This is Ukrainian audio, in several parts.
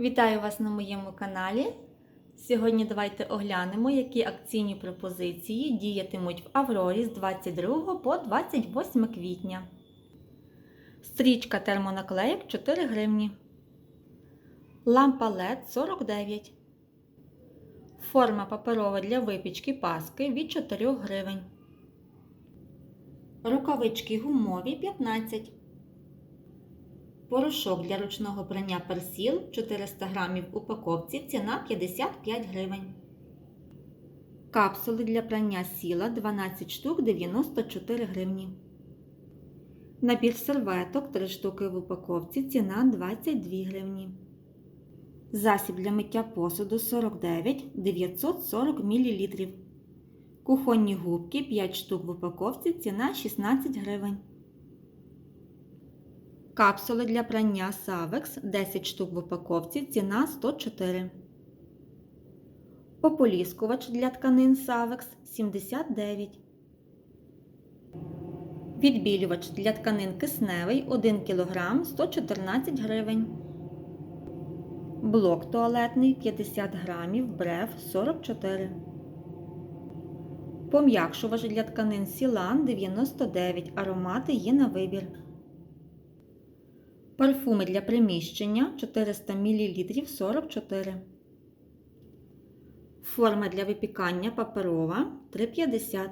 Вітаю вас на моєму каналі. Сьогодні давайте оглянемо, які акційні пропозиції діятимуть в Аврорі з 22 по 28 квітня. Стрічка термонаклеїк 4 гривні. Лампа LED 49. Форма паперова для випічки паски від 4 гривень. Рукавички гумові 15. Порошок для ручного прання персіл 400 грамів в упаковці, ціна 55 гривень. Капсули для прання сіла 12 штук 94 гривні. Набір серветок 3 штуки в упаковці, ціна 22 гривні. Засіб для миття посуду 49 940 мл. Кухонні губки 5 штук в упаковці, ціна 16 гривень. Капсули для прання Savex 10 штук в упаковці, ціна 104. Ополіскувач для тканин Savex 79. Відбілювач для тканин кисневий 1 кг 114 гривень. Блок туалетний 50 грамів, брев 44. Пом'якшувач для тканин Сілан 99. Аромати є на вибір. Парфуми для приміщення 400 мл 44. Форма для випікання паперова 3,50.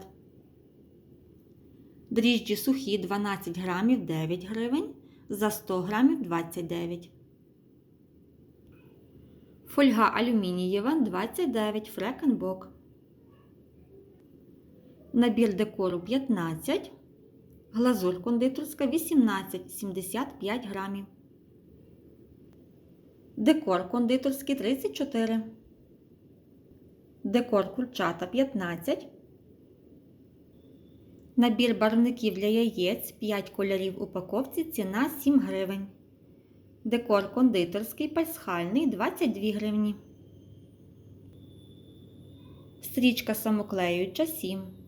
Дріжджі сухі 12 грамів 9 гривень. За 100 грамів 29. Фольга алюмінієва 29 фрекенбок. Набір декору 15. Глазурь кондитерська 18,75 грамів. Декор кондитерський 34. Декор курчата 15. Набір барвників для яєць 5 кольорів упаковці. Ціна 7 гривень. Декор кондитерський пасхальний 22 гривні. Стрічка самоклеюча 7.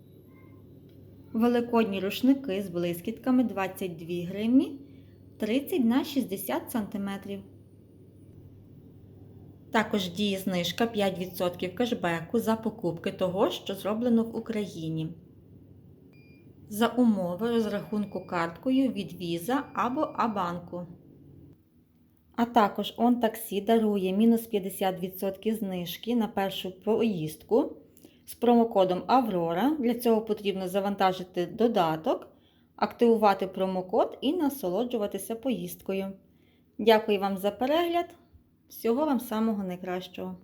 Великодні рушники з блискітками 22 гривні 30 на 60 см. Також діє знижка 5% кешбеку за покупки того, що зроблено в Україні. За умови розрахунку карткою від Visa або Абанку. А також OnTaxi дарує мінус 50% знижки на першу поїздку з промокодом Аврора. Для цього потрібно завантажити додаток, активувати промокод і насолоджуватися поїздкою. Дякую вам за перегляд! Всього вам самого найкращого!